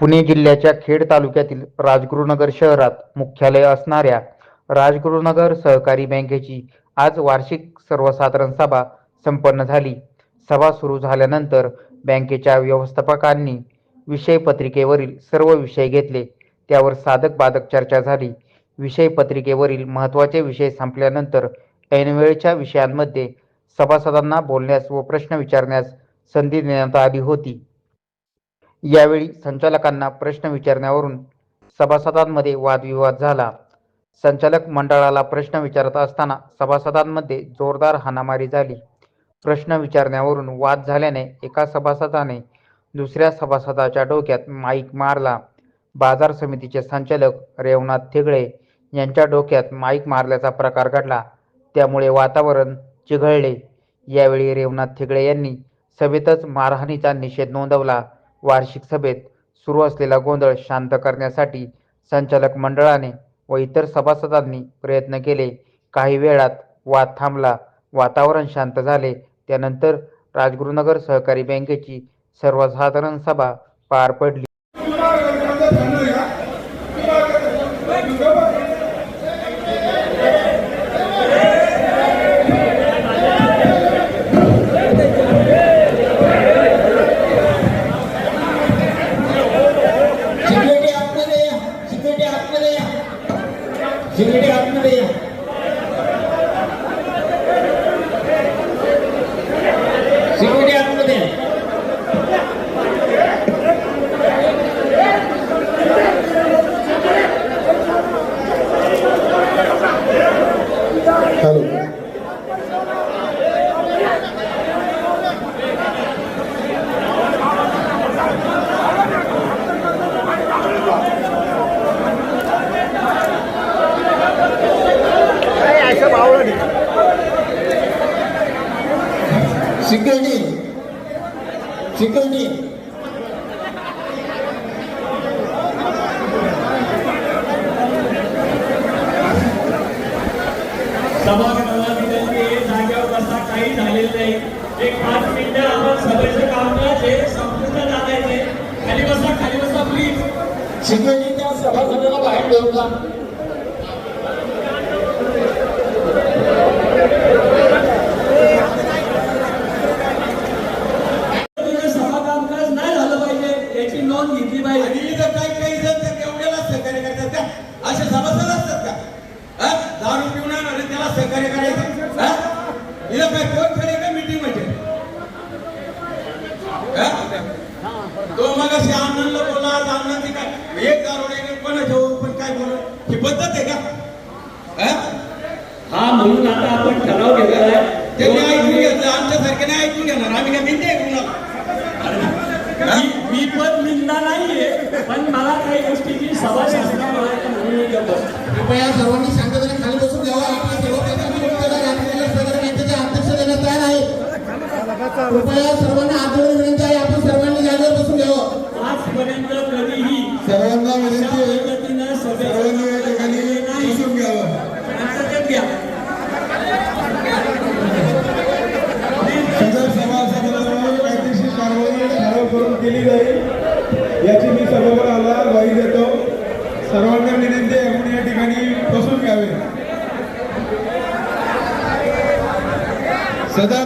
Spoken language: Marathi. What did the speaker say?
पुणे जिल्ह्याच्या खेड तालुक्यातील राजगुरुनगर शहरात मुख्यालय असणाऱ्या राजगुरुनगर सहकारी बँकेची आज वार्षिक सर्वसाधारण सभा संपन्न झाली. सभा सुरू झाल्यानंतर बँकेच्या व्यवस्थापकांनी विषय पत्रिकेवरील सर्व विषय घेतले. त्यावर साधक बाधक चर्चा झाली. विषय पत्रिकेवरील महत्त्वाचे विषय संपल्यानंतर ऐनवेळच्या विषयांमध्ये सभासदांना बोलण्यास व प्रश्न विचारण्यास संधी देण्यात आली होती. यावेळी संचालकांना प्रश्न विचारण्यावरून सभासदांमध्ये वादविवाद झाला. संचालक मंडळाला प्रश्न विचारत असताना सभासदांमध्ये जोरदार हाणामारी झाली. प्रश्न विचारण्यावरून वाद झाल्याने एका सभासदाने दुसऱ्या सभासदाच्या डोक्यात माईक मारला. बाजार समितीचे संचालक रेवनाथ थिगळे यांच्या डोक्यात माईक मारल्याचा प्रकार घडला. त्यामुळे वातावरण चिघळले. यावेळी रेवनाथ थिगळे यांनी सभेतच मारहाणीचा निषेध नोंदवला. वार्षिक सभेत सुरू असलेला गोंधळ शांत करण्यासाठी संचालक मंडळाने व इतर सभासदांनी प्रयत्न केले. काही वेळात वाद थांबला. वातावरण शांत झाले. त्यानंतर राजगुरुनगर सहकारी बँकेची सर्वसाधारण सभा पार पडली. सिक्युरिटी आतमध्ये या सिक्युरिटी आतमध्ये या हॅलो सिक्युरिटी सिक्युरिटी आहे जागेवर बसा काही झालेलं नाही. एक पाच मिनिटं आपण सभेचं कामकाज हे संपुष्टात आणायचे खाली बसा खाली बसा प्लीज सिक्युरिटी त्या सभासदाला बाहेर घेऊन जा सभा कामकाज नाही झालं पाहिजे याची नोंद घेतली पाहिजे आणि इथं काही काही जण त्या तेवढ्याला सहकार्य करतात का असे सभासद असतात का? दारू पिऊन आणि त्याला सहकार्य करायचं. काय कोण खरे का मीटिंग म्हणजे? तो मग असे आनंदला बोला आज आनंदी काय? एक दारोडे कोणाच्या पण काय बोल? ही पद्धत आहे का? हा? म्हणून आता आपण ठराव घेतलेला आहे. त्यांनी ऐकून घेतलं आमच्यासारखे नाही ऐकून घेणार. आम्ही काय नाहीये पण मला काही गोष्टीची सभा शासनाला म्हणून गप्प. कृपया सर्वांनी शांततेने खाली बसून घ्यावा. आपल्या सर्वप्रथम वक्त्याला राजकीय सदर बँकेचे अध्यक्ष देण्यात तयार आहे. कृपया सर्वांना आदरणीय विनंती आहे. आपण सर्वांनी जागेवर बसून घ्यावं. आजपर्यंत मान्य विनंती आहे या ठिकाणी बसून घ्यावे. सदा